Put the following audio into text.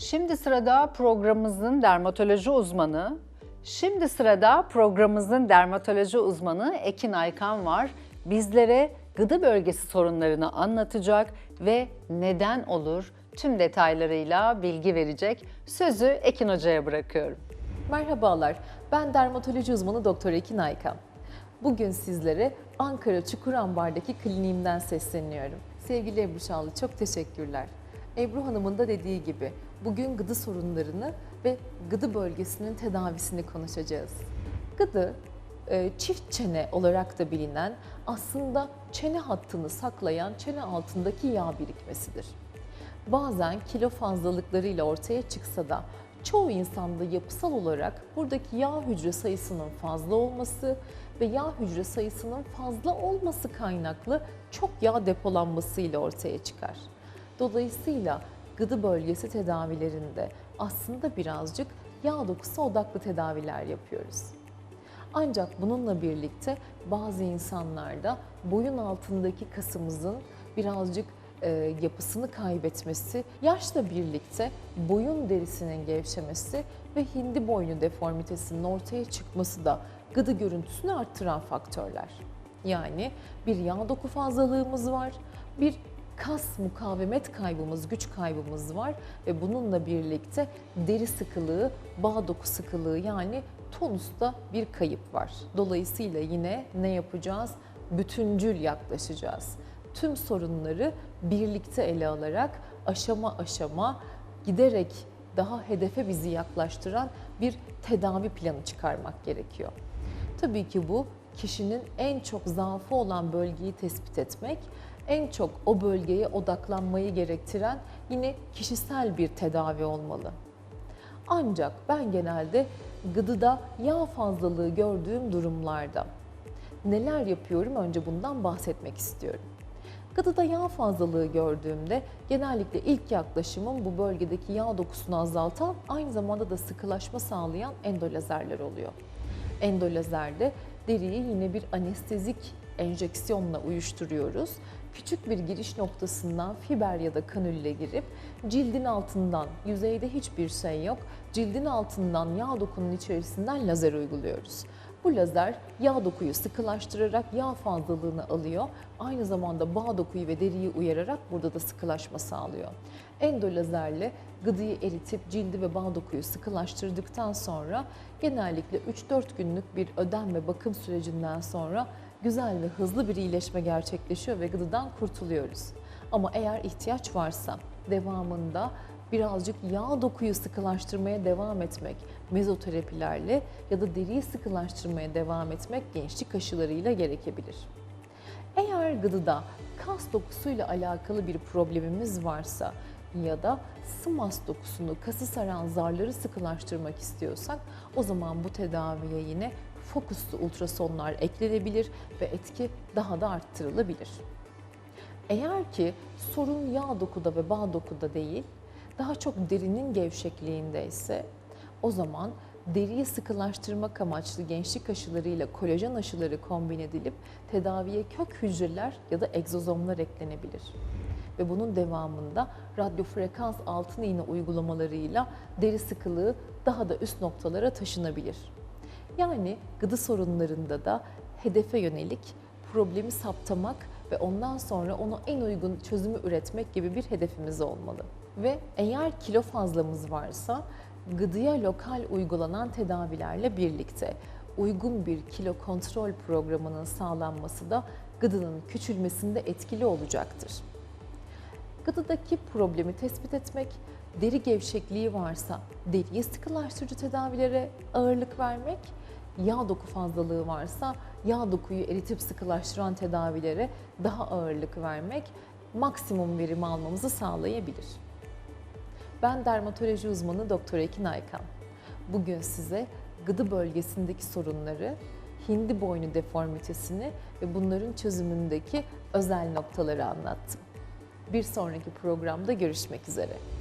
Şimdi sırada programımızın dermatoloji uzmanı, şimdi sırada programımızın dermatoloji uzmanı Ekin Aykan var. Bizlere gıda bölgesi sorunlarını anlatacak ve neden olur tüm detaylarıyla bilgi verecek. Sözü Ekin Hoca'ya bırakıyorum. Merhabalar, ben dermatoloji uzmanı Doktor Ekin Aykan. Bugün sizlere Ankara Çukurambar'daki kliniğimden sesleniyorum. Sevgili Ebru Şahlı çok teşekkürler. Ebru Hanım'ın da dediği gibi bugün gıdı sorunlarını ve gıdı bölgesinin tedavisini konuşacağız. Gıdı e, çift çene olarak da bilinen aslında çene hattını saklayan çene altındaki yağ birikmesidir. Bazen kilo fazlalıklarıyla ortaya çıksa da çoğu insanda yapısal olarak buradaki yağ hücre sayısının fazla olması ve yağ hücre sayısının fazla olması kaynaklı çok yağ depolanmasıyla ortaya çıkar. Dolayısıyla gıdı bölgesi tedavilerinde aslında birazcık yağ dokusu odaklı tedaviler yapıyoruz. Ancak bununla birlikte bazı insanlarda boyun altındaki kasımızın birazcık e, yapısını kaybetmesi, yaşla birlikte boyun derisinin gevşemesi ve hindi boynu deformitesinin ortaya çıkması da gıdı görüntüsünü arttıran faktörler. Yani bir yağ doku fazlalığımız var, bir kas mukavemet kaybımız, güç kaybımız var ve bununla birlikte deri sıkılığı, bağ doku sıkılığı yani tonusta bir kayıp var. Dolayısıyla yine ne yapacağız? Bütüncül yaklaşacağız. Tüm sorunları birlikte ele alarak aşama aşama giderek daha hedefe bizi yaklaştıran bir tedavi planı çıkarmak gerekiyor. Tabii ki bu kişinin en çok zaafı olan bölgeyi tespit etmek, en çok o bölgeye odaklanmayı gerektiren yine kişisel bir tedavi olmalı. Ancak ben genelde gıdıda yağ fazlalığı gördüğüm durumlarda neler yapıyorum önce bundan bahsetmek istiyorum. Gıdıda yağ fazlalığı gördüğümde genellikle ilk yaklaşımım bu bölgedeki yağ dokusunu azaltan aynı zamanda da sıkılaşma sağlayan endolazerler oluyor. Endolazerde deriyi yine bir anestezik enjeksiyonla uyuşturuyoruz. Küçük bir giriş noktasından fiber ya da kanülle girip cildin altından, yüzeyde hiçbir şey yok, cildin altından yağ dokunun içerisinden lazer uyguluyoruz. Bu lazer yağ dokuyu sıkılaştırarak yağ fazlalığını alıyor. Aynı zamanda bağ dokuyu ve deriyi uyararak burada da sıkılaşma sağlıyor. Endolazerle gıdıyı eritip cildi ve bağ dokuyu sıkılaştırdıktan sonra genellikle 3-4 günlük bir ödem ve bakım sürecinden sonra güzel ve hızlı bir iyileşme gerçekleşiyor ve gıdıdan kurtuluyoruz. Ama eğer ihtiyaç varsa devamında birazcık yağ dokuyu sıkılaştırmaya devam etmek, mezoterapilerle ya da deriyi sıkılaştırmaya devam etmek gençlik aşılarıyla gerekebilir. Eğer gıdıda kas dokusuyla alakalı bir problemimiz varsa ya da sımas dokusunu, kası saran zarları sıkılaştırmak istiyorsak o zaman bu tedaviye yine fokuslu ultrasonlar eklenebilir ve etki daha da arttırılabilir. Eğer ki sorun yağ dokuda ve bağ dokuda değil, daha çok derinin gevşekliğinde ise o zaman deriyi sıkılaştırmak amaçlı gençlik aşılarıyla kolajen aşıları kombin edilip tedaviye kök hücreler ya da egzozomlar eklenebilir. Ve bunun devamında radyo frekans altın iğne uygulamalarıyla deri sıkılığı daha da üst noktalara taşınabilir. Yani gıdı sorunlarında da hedefe yönelik problemi saptamak ve ondan sonra onu en uygun çözümü üretmek gibi bir hedefimiz olmalı. Ve eğer kilo fazlamız varsa gıdıya lokal uygulanan tedavilerle birlikte uygun bir kilo kontrol programının sağlanması da gıdının küçülmesinde etkili olacaktır. Gıdıdaki problemi tespit etmek, deri gevşekliği varsa deriyi sıkılaştırıcı tedavilere ağırlık vermek, yağ doku fazlalığı varsa yağ dokuyu eritip sıkılaştıran tedavilere daha ağırlık vermek maksimum verim almamızı sağlayabilir. Ben dermatoloji uzmanı Doktor Ekin Aykan. Bugün size gıdı bölgesindeki sorunları, hindi boynu deformitesini ve bunların çözümündeki özel noktaları anlattım. Bir sonraki programda görüşmek üzere.